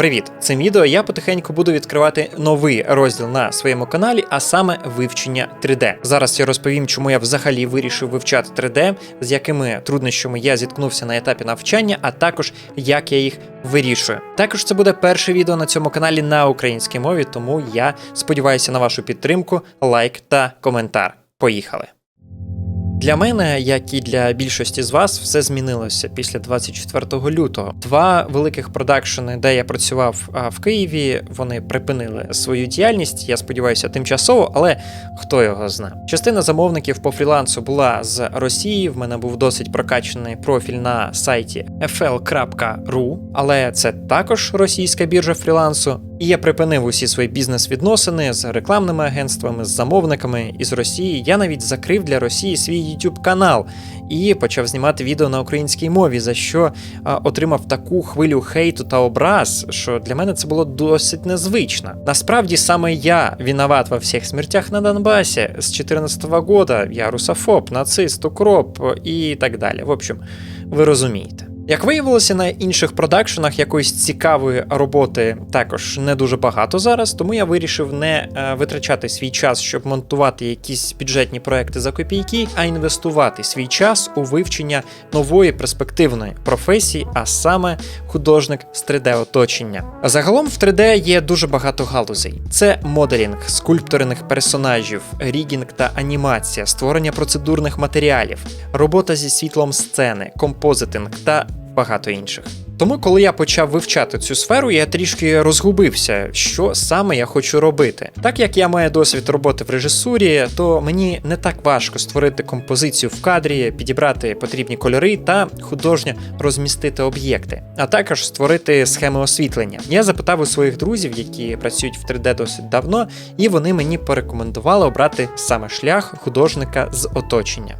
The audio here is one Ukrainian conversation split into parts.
Привіт! Цим відео я потихеньку буду відкривати новий розділ на своєму каналі, а саме вивчення 3D. Зараз я розповім, чому я взагалі вирішив вивчати 3D, з якими труднощами я зіткнувся на етапі навчання, а також як я їх вирішую. Також це буде перше відео на цьому каналі на українській мові, тому я сподіваюся на вашу підтримку, лайк та коментар. Поїхали! Для мене, як і для більшості з вас, все змінилося після 24 лютого. Два великих продакшени, де я працював в Києві, вони припинили свою діяльність. Я сподіваюся, тимчасово, але хто його знає. Частина замовників по фрілансу була з Росії. В мене був досить прокачаний профіль на сайті fl.ru, але це також російська біржа фрілансу. І я припинив усі свої бізнес-відносини з рекламними агентствами, з замовниками із Росії. Я навіть закрив для Росії свій YouTube канал і почав знімати відео на українській мові, за що отримав таку хвилю хейту та образ, що для мене це було досить незвично. Насправді саме я виноват во всіх смертях на Донбасі з 14 года. Я русофоб, нацист, укроп і так далі. В общем, ви розумієте. Як виявилося, на інших продакшенах якоїсь цікавої роботи також не дуже багато зараз, тому я вирішив не е, витрачати свій час, щоб монтувати якісь бюджетні проекти за копійки, а інвестувати свій час у вивчення нової перспективної професії, а саме художник з 3D-оточення. Загалом в 3D є дуже багато галузей: це моделінг, скульпторинг персонажів, рігінг та анімація, створення процедурних матеріалів, робота зі світлом сцени, композитинг та багато інших. Тому, коли я почав вивчати цю сферу, я трішки розгубився, що саме я хочу робити. Так як я маю досвід роботи в режисурі, то мені не так важко створити композицію в кадрі, підібрати потрібні кольори та художньо розмістити об'єкти, а також створити схеми освітлення. Я запитав у своїх друзів, які працюють в 3D досить давно, і вони мені порекомендували обрати саме шлях художника з оточення.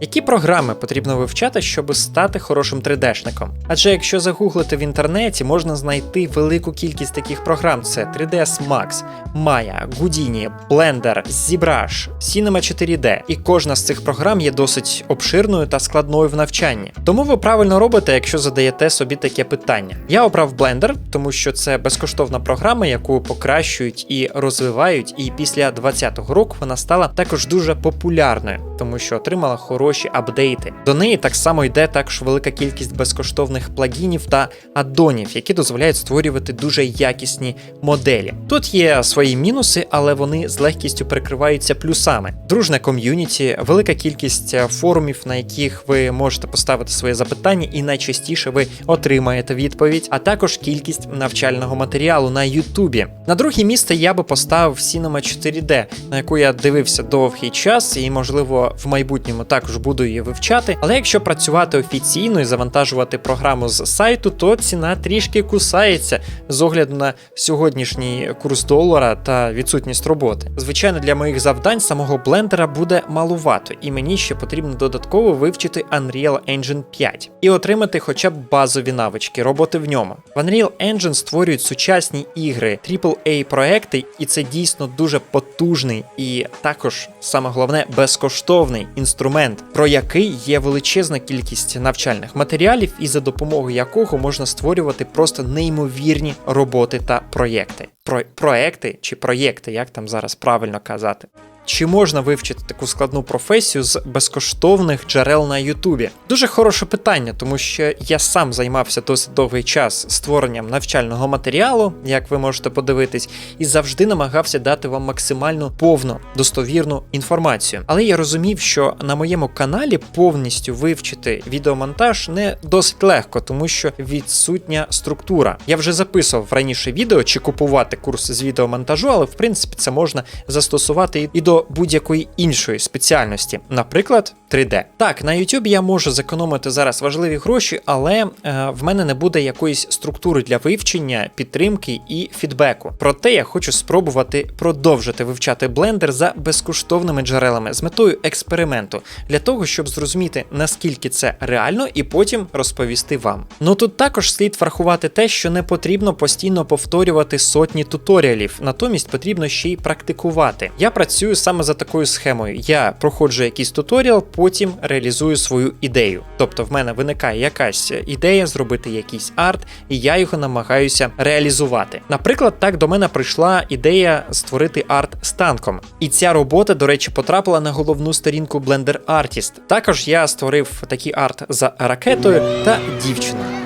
Які програми потрібно вивчати, щоб стати хорошим 3D-шником? Адже якщо загуглити в інтернеті, можна знайти велику кількість таких програм: це 3ds Max, Maya, Houdini, Blender, ZBrush, Cinema 4D. І кожна з цих програм є досить обширною та складною в навчанні. Тому ви правильно робите, якщо задаєте собі таке питання. Я обрав Blender, тому що це безкоштовна програма, яку покращують і розвивають. І після 2020 року вона стала також дуже популярною, тому що отримала хороші хороші апдейти. До неї так само йде також велика кількість безкоштовних плагінів та аддонів, які дозволяють створювати дуже якісні моделі. Тут є свої мінуси, але вони з легкістю перекриваються плюсами. Дружне ком'юніті, велика кількість е, форумів, на яких ви можете поставити своє запитання, і найчастіше ви отримаєте відповідь, а також кількість навчального матеріалу на Ютубі. На друге місце я би поставив Cinema 4D, на яку я дивився довгий час, і можливо в майбутньому також буду її вивчати. Але якщо працювати офіційно і завантажувати програму з сайту, то ціна трішки кусається з огляду на сьогоднішній курс долара та відсутність роботи. Звичайно, для моїх завдань самого блендера буде малувато, і мені ще потрібно додатково вивчити Unreal Engine 5 і отримати хоча б базові навички роботи в ньому. В Unreal Engine створюють сучасні ігри, AAA проекти, і це дійсно дуже потужний і також саме головне безкоштовний інструмент про який є величезна кількість навчальних матеріалів, і за допомогою якого можна створювати просто неймовірні роботи та проєкти. Про проекти чи проєкти, як там зараз правильно казати. Чи можна вивчити таку складну професію з безкоштовних джерел на Ютубі? Дуже хороше питання, тому що я сам займався досить довгий час створенням навчального матеріалу, як ви можете подивитись, і завжди намагався дати вам максимально повну достовірну інформацію. Але я розумів, що на моєму каналі повністю вивчити відеомонтаж не досить легко, тому що відсутня структура. Я вже записував раніше відео чи купувати курс з відеомонтажу, але в принципі це можна застосувати і до будь-якої іншої спеціальності, наприклад, 3D. Так, на YouTube я можу зекономити зараз важливі гроші, але е, в мене не буде якоїсь структури для вивчення, підтримки і фідбеку. Проте я хочу спробувати продовжити вивчати Blender за безкоштовними джерелами з метою експерименту, для того, щоб зрозуміти, наскільки це реально, і потім розповісти вам. Ну тут також слід врахувати те, що не потрібно постійно повторювати сотні туторіалів, натомість потрібно ще й практикувати. Я працюю саме за такою схемою. Я проходжу якийсь туторіал, потім реалізую свою ідею. Тобто в мене виникає якась ідея зробити якийсь арт, і я його намагаюся реалізувати. Наприклад, так до мене прийшла ідея створити арт з танком. І ця робота, до речі, потрапила на головну сторінку Blender Artist. Також я створив такий арт за ракетою та дівчиною.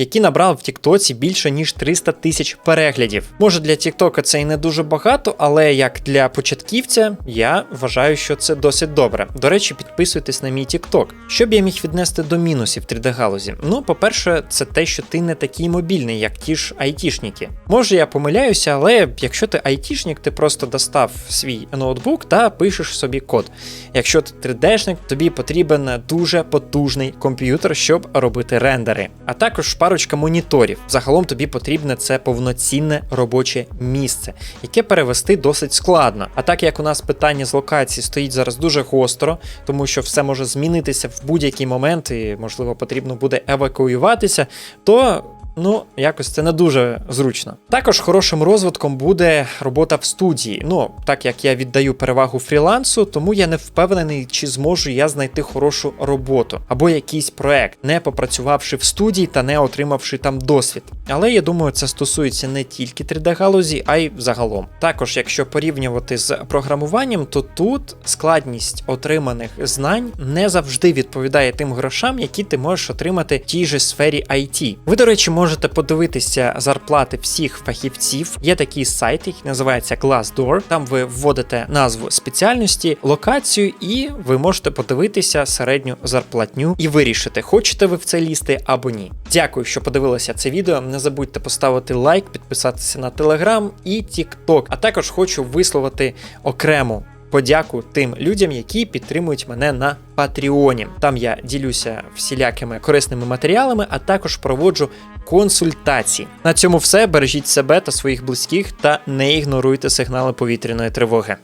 Які набрав в Тіктоці більше ніж 300 тисяч переглядів. Може для Тіктока це і не дуже багато, але як для початківця я вважаю, що це досить добре. До речі, підписуйтесь на мій Тікток. Що б я міг віднести до мінусів 3D-галузі? Ну, по-перше, це те, що ти не такий мобільний, як ті ж айтішники. Може, я помиляюся, але якщо ти айтішник, ти просто достав свій ноутбук та пишеш собі код. Якщо ти 3D-шник, тобі потрібен дуже потужний комп'ютер, щоб робити рендери, а також парочка моніторів. Загалом тобі потрібне це повноцінне робоче місце, яке перевести досить складно. А так як у нас питання з локації стоїть зараз дуже гостро, тому що все може змінитися в будь-який момент, і можливо потрібно буде евакуюватися, то Ну, якось це не дуже зручно. Також хорошим розвитком буде робота в студії. Ну, так як я віддаю перевагу фрілансу, тому я не впевнений, чи зможу я знайти хорошу роботу або якийсь проект, не попрацювавши в студії та не отримавши там досвід. Але я думаю, це стосується не тільки 3D-галузі, а й загалом. Також, якщо порівнювати з програмуванням, то тут складність отриманих знань не завжди відповідає тим грошам, які ти можеш отримати в тій же сфері IT. Ви, до речі, можете подивитися зарплати всіх фахівців. Є такий сайт, який називається Glassdoor. Там ви вводите назву спеціальності, локацію, і ви можете подивитися середню зарплатню і вирішити, хочете ви в це лізти або ні. Дякую, що подивилися це відео. Не забудьте поставити лайк, підписатися на Telegram і TikTok. А також хочу висловити окрему подяку тим людям, які підтримують мене на Патреоні. Там я ділюся всілякими корисними матеріалами, а також проводжу консультації. На цьому все. Бережіть себе та своїх близьких та не ігноруйте сигнали повітряної тривоги.